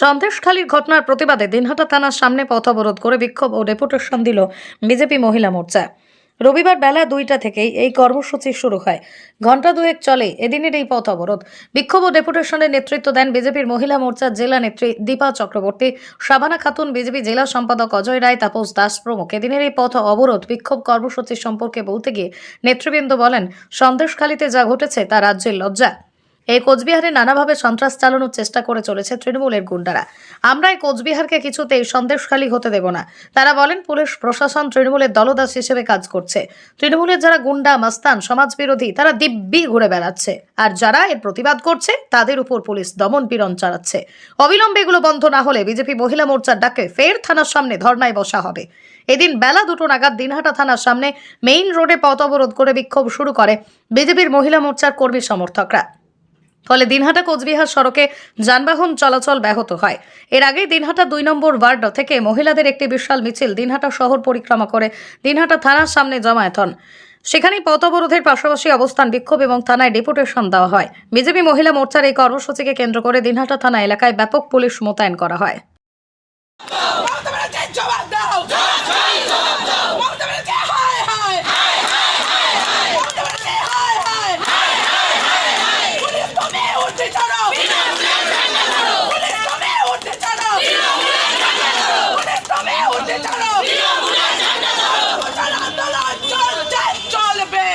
সন্দেশখালীর ঘটনার প্রতিবাদে দিনহাটা থানার সামনে পথ অবরোধ করে বিক্ষোভ ও ডেপুটেশন দিল বিজেপি মহিলা মোর্চা। রবিবার বেলা দুইটা থেকেই এই কর্মসূচি শুরু হয়। ঘণ্টা দুয়েক চলে এদিনের এই পথ অবরোধ। বিক্ষোভ ও ডেপুটেশনের নেতৃত্ব দেন বিজেপির মহিলা মোর্চার জেলা নেত্রী দীপা চক্রবর্তী, শাবানা খাতুন বিজেপি জেলা সম্পাদক অজয় রায়, তাপস দাস প্রমুখ। এদিনের এই পথ অবরোধ বিক্ষোভ কর্মসূচি সম্পর্কে বলতে গিয়ে নেতৃবৃন্দ বলেন, সন্দেশখালীতে যা ঘটেছে তা রাজ্যের লজ্জা। এই কোচবিহারে নানাভাবে সন্ত্রাস চালানোর চেষ্টা করে চলেছে তৃণমূলের গুন্ডারা। আমরা এই কোচবিহারকে কিছুতেই সন্দেশখালী হতে দেব না। তারা বলেন, পুলিশ, প্রশাসন তৃণমূলের দলদাস হিসেবে কাজ করছে। তৃণমূলের যারা গুন্ডা, মাস্তান, সমাজবিরোধী, তারা দিব্যি ঘুরে বেড়াচ্ছে। আর যারা এর প্রতিবাদ করছে, তাদের উপর পুলিশ দমন পীড়ন চালাচ্ছে। অবিলম্বে এগুলো বন্ধ না হলে বিজেপি মহিলা মোর্চার ডাকে ফের থানার সামনে ধর্নায় বসা হবে। এদিন বেলা দুটো নাগাদ দিনহাটা থানার সামনে মেইন রোডে পথ অবরোধ করে বিক্ষোভ শুরু করে বিজেপির মহিলা মোর্চার কর্মী সমর্থকরা। ফলে দিনহাটা কোচবিহার সড়কে যানবাহন চলাচল ব্যাহত হয়। এর আগে দিনহাটা দুই নম্বর ওয়ার্ড থেকে মহিলাদের একটি বিশাল মিছিল দিনহাটা শহর পরিক্রমা করে দিনহাটা থানার সামনে জমায়েত হন। সেখানেই পথ অবরোধের পাশাপাশি অবস্থান বিক্ষোভ এবং থানায় ডেপুটেশন দেওয়া হয়। বিজেপি মহিলা মোর্চার এই কর্মসূচিকে কেন্দ্র করে দিনহাটা থানা এলাকায় ব্যাপক পুলিশ মোতায়েন করা হয় মমতা ব্যানার্জি জবাব দাও মমতা ব্যানার্জি হায় হায় মমতা ব্যানার্জি হায় হায় পুলিশ তুমি উঠে চলো পুলিশ তুমি উঠে চলো পুলিশ তুমি উঠে চলো মোটার আন্দোলন চলছে চলবে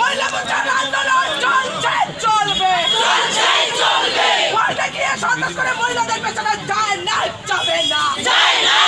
মহিলা মোটার আন্দোলন চলছে চলবে কোর্টে গিয়ে সন্ত্রাস করে মহিলাদের পেছনে যায় না যাবে না কোর্টে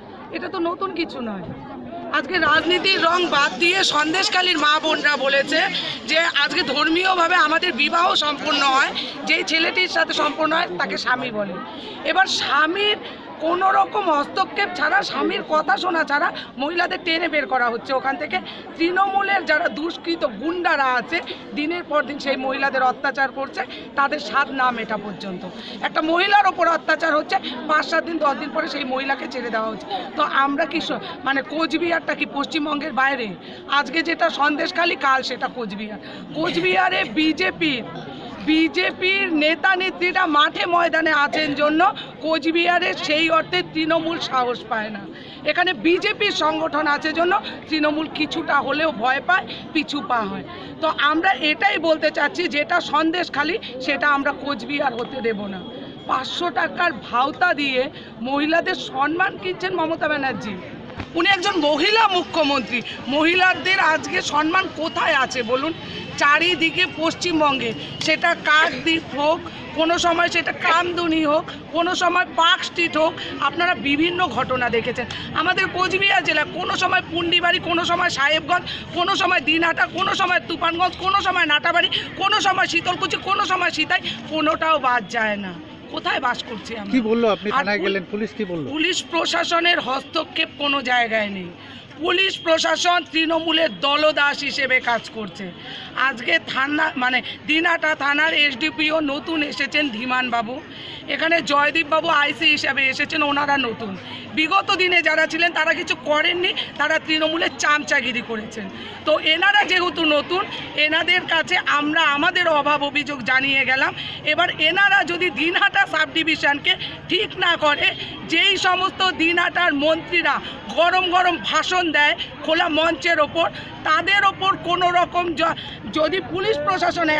এটা তো নতুন কিছু নয়। আজকে রাজনীতির রং বাদ দিয়ে সন্দেশকালীর মা বোনরা বলেছে যে আজকে ধর্মীয়ভাবে আমাদের বিবাহ সম্পূর্ণ হয়, যেই ছেলেটির সাথে সম্পূর্ণ হয় তাকে স্বামী বলে। এবার স্বামীর কোনো রকম হস্তক্ষেপ ছাড়া, স্বামীর কথা শোনা ছাড়া মহিলাদের টেনে বের করা হচ্ছে। ওখান থেকে তৃণমূলের যারা দুষ্কৃত গুন্ডারা আছে, দিনের পর দিন সেই মহিলাদের অত্যাচার করছে, তাদের স্বাদ না মেটা পর্যন্ত। একটা মহিলার ওপর অত্যাচার হচ্ছে, পাঁচ সাত দিন, দশ দিন পরে সেই মহিলাকে ছেড়ে দেওয়া হচ্ছে। তো আমরা কি মানে কোচবিহারটা কি পশ্চিমবঙ্গের বাইরে? আজকে যেটা সন্দেশখালী, কাল সেটা কোচবিহার। কোচবিহারে বিজেপির বিজেপির নেতা নেত্রীরা মাঠে ময়দানে আছেন জন্য কোচবিহারে সেই অর্থে তৃণমূল সাহস পায় না। এখানে বিজেপির সংগঠন আছে জন্য তৃণমূল কিছুটা হলেও ভয় পায়, পিছু পা হয়। তো আমরা এটাই বলতে চাচ্ছি, যেটা সন্দেশ খালি, সেটা আমরা কোচবিহার হতে দেব না। পাঁচশো টাকার ভাওতা দিয়ে মহিলাদের সম্মান কিনছেন মমতা ব্যানার্জি। উনি একজন মহিলা মুখ্যমন্ত্রী। মহিলাদের আজকে সম্মান কোথায় আছে বলুন? চারিদিকে পশ্চিমবঙ্গে। সেটা কাকদ্বীপ হোক, কোনো সময় সেটা কামদুনি হোক, কোনো সময় পার্ক স্ট্রিট হোক, আপনারা বিভিন্ন ঘটনা দেখেছেন। আমাদের কোচবিহার জেলা, কোনো সময় পুন্ডিবাড়ি, কোনো সময় সাহেবগঞ্জ, কোনো সময় দিনহাটা, কোনো সময় তুফানগঞ্জ, কোনো সময় নাটাবাড়ি, কোনো সময় শীতলকুচি, কোনো সময় সীতাই, কোনোটাও বাদ যায় না। কোথায় বাস করছি আমি কি বলল আপনি? থানায় গেলেন পুলিশ কি বলল? পুলিশ প্রশাসনের হস্তক্ষেপ কোনো জায়গায় নেই। পুলিশ প্রশাসন তৃণমূলের দলদাস হিসেবে কাজ করছে। আজকে থানা মানে দিনাটা থানার এসডিপিও নতুন এসেছেন ধীমান বাবু এখানে জয়দীপ বাবু আইসি হিসাবে এসেছেন, ওনারা নতুন। বিগত দিনে যারা ছিলেন, তারা কিছু করেননি, তারা তৃণমূলের চামচাগিরি করেছেন। তো এনারা যেহেতু নতুন, এনাদের কাছে আমরা আমাদের অভাব অভিযোগ জানিয়ে গেলাম। এবার এনারা যদি দিনহাটা সাব ডিভিশনকে ঠিক না করে যেই সমস্ত দিনহাটার মন্ত্রীরা গরম গরম ভাষণ দেয় খোলা মঞ্চের ওপর, তাদের ওপর কোনো রকম যদি পুলিশ প্রশাসনে